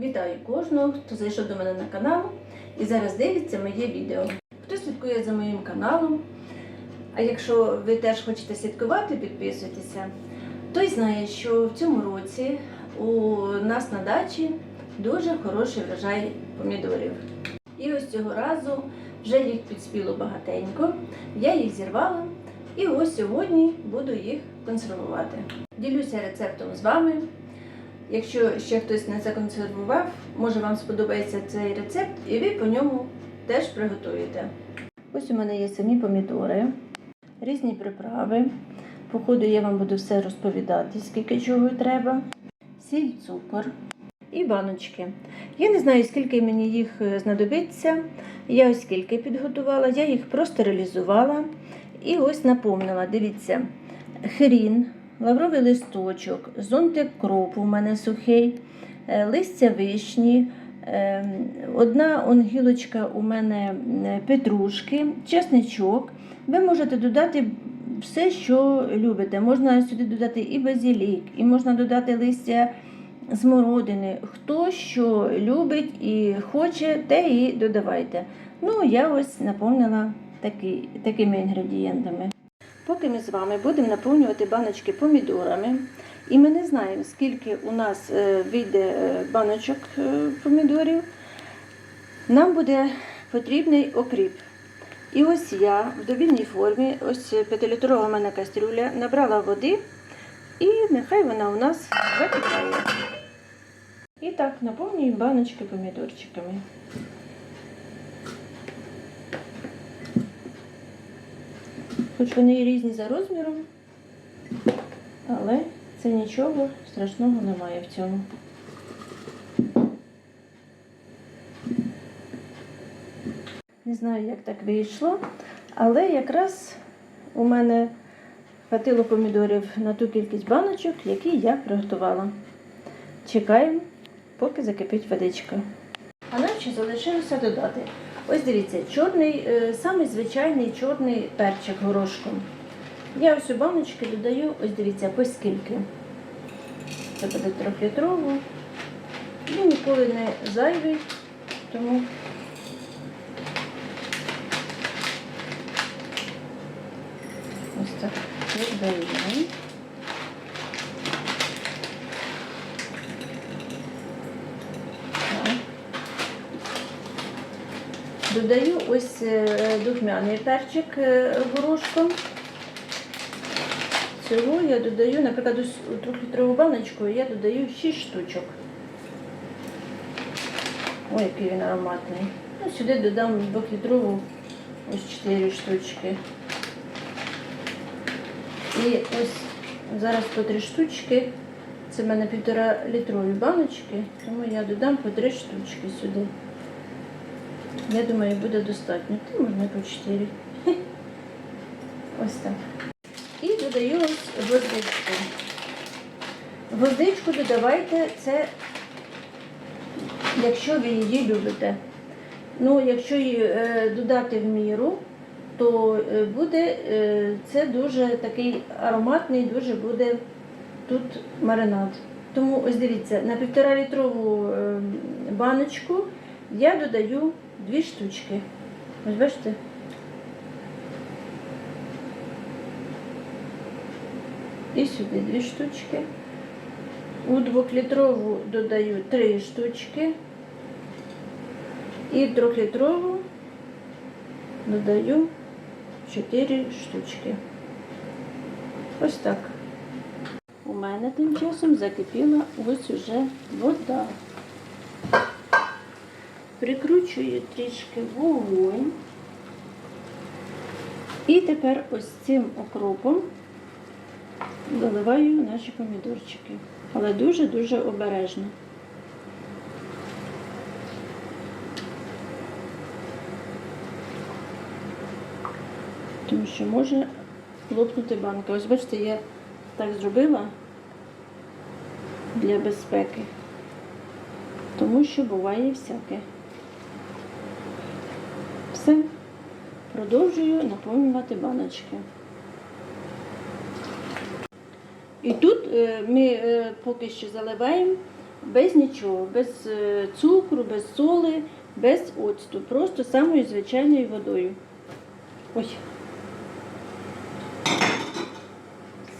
Вітаю кожного, хто зайшов до мене на канал і зараз дивиться моє відео. Хто слідкує за моїм каналом, а якщо ви теж хочете слідкувати, підписуйтеся, той знає, що в цьому році у нас на дачі дуже хороший врожай помідорів. І ось цього разу вже їх підспіло багатенько, я їх зірвала і ось сьогодні буду їх консервувати. Ділюся рецептом з вами. Якщо ще хтось не законсервував, може вам сподобається цей рецепт, і ви по ньому теж приготуєте. Ось у мене є самі помідори, різні приправи. По ходу я вам буду все розповідати, скільки чого треба. Сіль, цукор і баночки. Я не знаю, скільки мені їх е, знадобиться. Я ось скільки підготувала, я їх простерилізувала і ось наповнила. Дивіться, хрін, лавровий листочок, зонтик кропу у мене сухий, е, листя вишні, е, одна он гілочка у мене е, петрушки, чесничок. Ви можете додати все, що любите. Можна сюди додати і базилік, і можна додати листя смородини. Хто що любить і хоче, те і додавайте. Ну, я ось наповнила такі, такими інгредієнтами. Поки ми з вами будемо наповнювати баночки помідорами, і ми не знаємо, скільки у нас е, вийде е, баночок е, помідорів, нам буде потрібний окріп. І ось я в довільній формі, ось 5-літрова в мене кастрюля, набрала води, і нехай вона у нас закипає. І так, наповнюємо баночки помідорчиками. Хоч вони і різні за розміром, але це нічого страшного немає в цьому. Не знаю, як так вийшло, але якраз у мене хватило помідорів на ту кількість баночок, які я приготувала. Чекаємо, поки закипить водичка. А ще залишилося додати. Ось дивіться, чорний, е, самий звичайний чорний перчик горошком. Я ось у баночки додаю, ось дивіться, по скільки. Це буде трьохлітрову. Він ніколи не зайвий, тому ось так додаємо. Додаю ось е, духмяний перчик е, горошком. Цього я додаю, наприклад, ось трьохлітрову баночку я додаю 6 штучок. Ой, який він ароматний. Ну, сюди додам двохлітрову ось 4 штучки. І ось зараз по 3 штучки. Це в мене півтора літрові баночки, тому я додам по 3 штучки сюди. Я думаю, буде достатньо. Та можна по 4. Ось так. І додаю ось гвоздичку. Гвоздичку додавайте, це якщо ви її любите. Ну, якщо її е, додати в міру, то е, буде е, це дуже такий ароматний, дуже буде тут маринад. Тому ось дивіться, на півтора літрову е, баночку я додаю дві штучки. Ось бачите? І сюди дві штучки. У двохлітрову додаю три штучки. І трьохлітрову додаю чотири штучки. Ось так. У мене тим часом закипіла ось уже вода. Прикручую трішки вогонь. І тепер ось цим окропом заливаю наші помідорчики. Але дуже-дуже обережно. Тому що може лопнути банка. Ось бачите, я так зробила для безпеки. Тому що буває всяке. Все. Продовжую наповнювати баночки. І тут е, ми е, поки що заливаємо без нічого, без е, цукру, без соли, без оцту. Просто самою звичайною водою. Ой.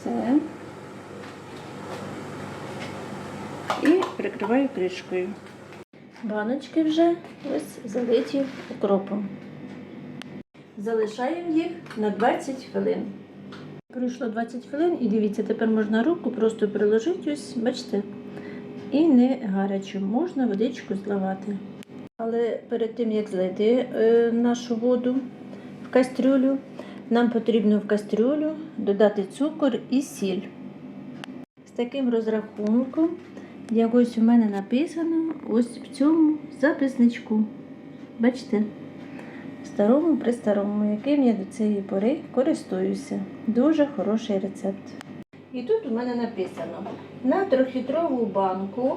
Все. І прикриваю кришкою. Баночки вже ось залиті укропом. Залишаємо їх на 20 хвилин. Пройшло 20 хвилин і дивіться, тепер можна руку просто приложити, ось, бачите, і не гарячу, можна водичку зливати. Але перед тим, як злити е, нашу воду в кастрюлю, нам потрібно в кастрюлю додати цукор і сіль. З таким розрахунком, як ось у мене написано, ось в цьому записничку. Бачите? Старому при старому, яким я до цієї пори користуюся. Дуже хороший рецепт. І тут у мене написано на трьохлітрову банку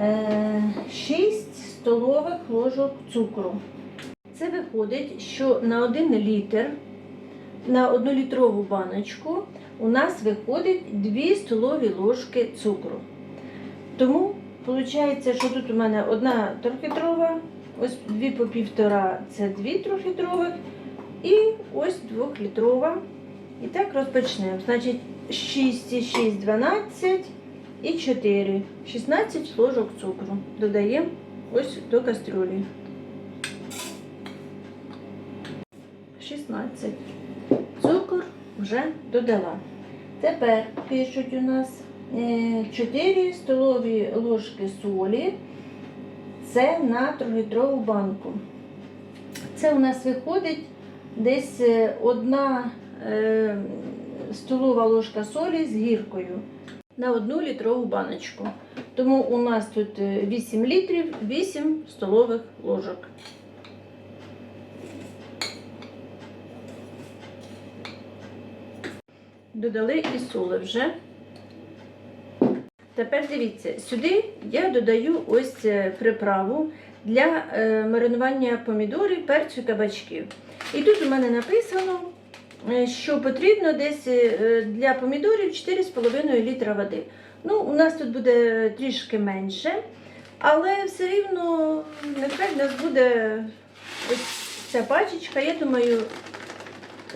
е, 6 столових ложок цукру. Це виходить, що на 1 літр, на 1 літрову баночку у нас виходить 2 столові ложки цукру. Тому виходить, що тут у мене одна трьохлітрова, ось дві по півтора це дві трьохлітрових, і ось двохлітрова. І так розпочнемо. Значить, 6 і 6, 12 і 4. 16 ложок цукру. Додаємо ось до кастрюлі. 16. Цукор вже додала. Тепер пишуть у нас е, 4 столові ложки солі. Це на 3-літрову банку. Це у нас виходить десь е, одна е, столова ложка солі з гіркою на 1 літрову баночку. Тому у нас тут е, 8 літрів, 8 столових ложок. Додали і соли вже. Тепер дивіться, сюди я додаю ось е, приправу для е, маринування помідорів, перцю кабачків. І тут у мене написано, е, що потрібно десь для помідорів 4,5 літра води. Ну, у нас тут буде трішки менше, але все рівно нехай в нас буде ось ця пачечка, я думаю,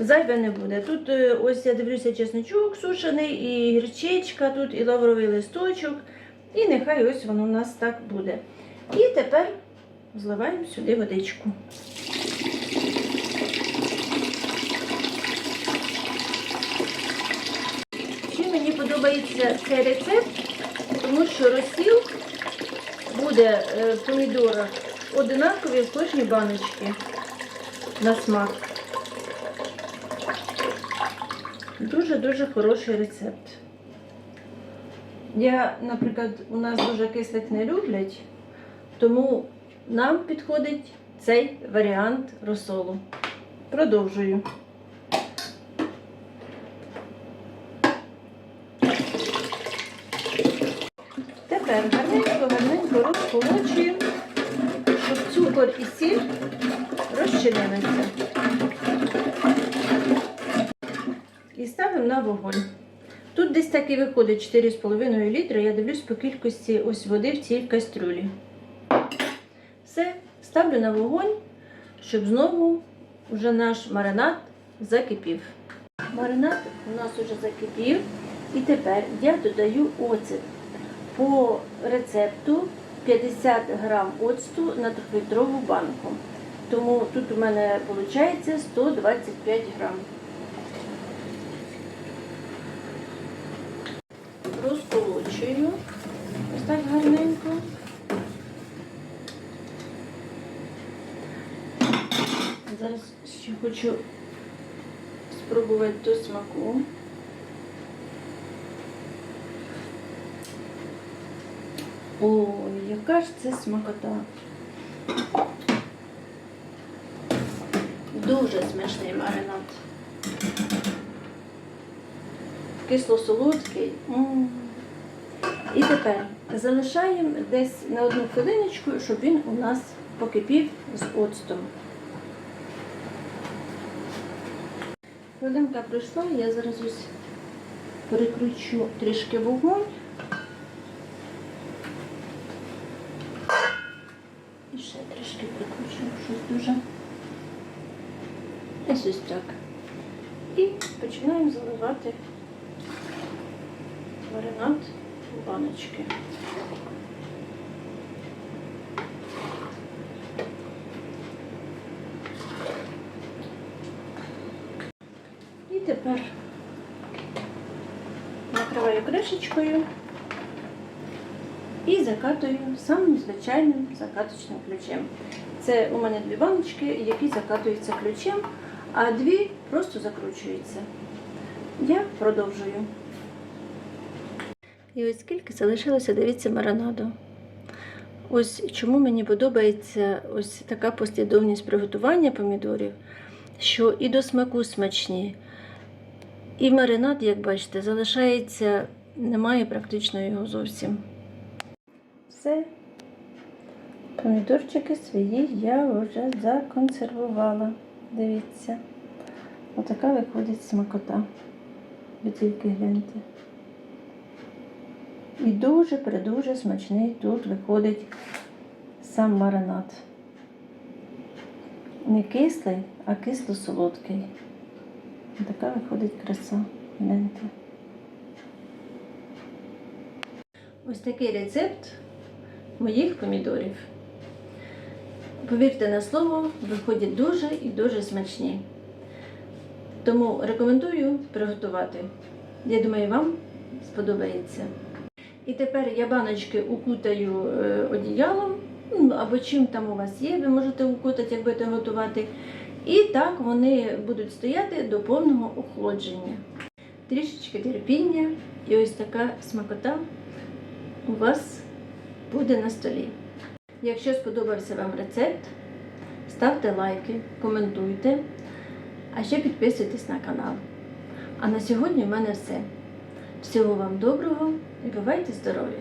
зайве не буде. Тут е, ось я дивлюся чесночок сушений, і гірчичка, тут і лавровий листочок. І нехай ось воно у нас так буде. І тепер зливаємо сюди водичку. Чим мені подобається цей рецепт, тому що розсіл буде е, в помідорах одинаковий в кожній баночці на смак. Дуже-дуже хороший рецепт. Я, наприклад, у нас дуже кислих не люблять, тому нам підходить цей варіант розсолу. Продовжую. Тепер гарненько-гарненько розколочуємо, щоб цукор і сіль розчинилися. І ставимо на вогонь. Тут десь так і виходить 4,5 літра. Я дивлюсь по кількості ось води в цій кастрюлі. Все, ставлю на вогонь, щоб знову вже наш маринад закипів. Маринад у нас вже закипів. І тепер я додаю оцет. По рецепту 50 грам оцту на 3-літрову банку. Тому тут у мене виходить 125 грам. Розколочую. Ось так гарненько. Зараз ще хочу спробувати до смаку. Ой, яка ж це смакота. Дуже смачний маринад. Кисло-солодкий. І тепер залишаємо десь на одну хвилиночку, щоб він у нас покипів з оцтом. Хвилинка пройшла, я зараз ось перекручу трішки вогонь. І ще трішки прикручуємо щось дуже. Ось ось так. І починаємо заливати маринад у баночки. І тепер накриваю кришечкою і закатую самим звичайним закаточним ключем. Це у мене дві баночки, які закатуються ключем, а дві просто закручуються. Я продовжую. І ось скільки залишилося, дивіться, маринаду. Ось чому мені подобається ось така послідовність приготування помідорів, що і до смаку смачні, і маринад, як бачите, залишається, немає практично його зовсім. Все. Помідорчики свої я вже законсервувала. Дивіться. Отака виходить смакота. Ви тільки гляньте. І дуже придуже смачний тут виходить сам маринад. Не кислий, а кисло-солодкий. Така виходить краса. Гляньте. Ось такий рецепт моїх помідорів. Повірте на слово, виходять дуже і дуже смачні. Тому рекомендую приготувати. Я думаю, вам сподобається. І тепер я баночки укутаю е, одіялом, ну, або чим там у вас є, ви можете укутати, як будете готувати. І так вони будуть стояти до повного охолодження. Трішечки терпіння і ось така смакота у вас буде на столі. Якщо сподобався вам рецепт, ставте лайки, коментуйте, а ще підписуйтесь на канал. А на сьогодні в мене все. Всього вам доброго і бувайте здорові!